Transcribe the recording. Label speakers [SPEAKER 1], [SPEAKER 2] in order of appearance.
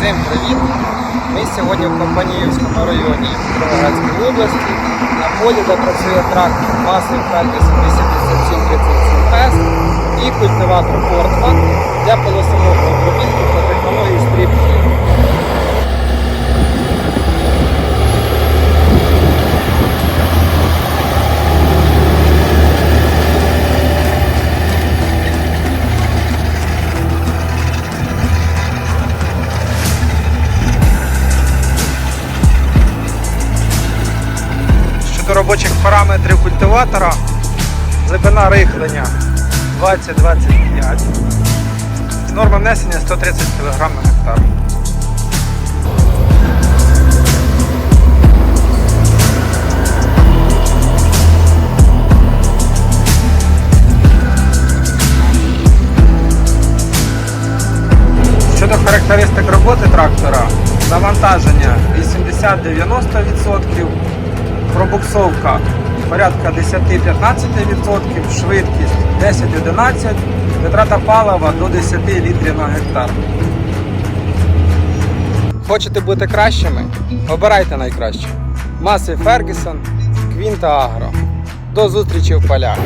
[SPEAKER 1] Всім привіт! Ми сьогодні в Компаніївському районі Кіровоградської області на полі, де працює трактор маси Фердіс 8737С і культиватор Фортман для полосового обробітку та технології стрібки. Робочих параметрів культиватора, глибина рихлення 20-25, норма внесення 130 кг на гектар. Щодо характеристик роботи трактора, навантаження 80-90%, пробуксовка порядка 10-15%, швидкість 10-11%, витрата палива до 10 літрів на гектар. Хочете бути кращими? Обирайте найкраще. Маси Фергюсон, Квінта Агро. До зустрічі в полях!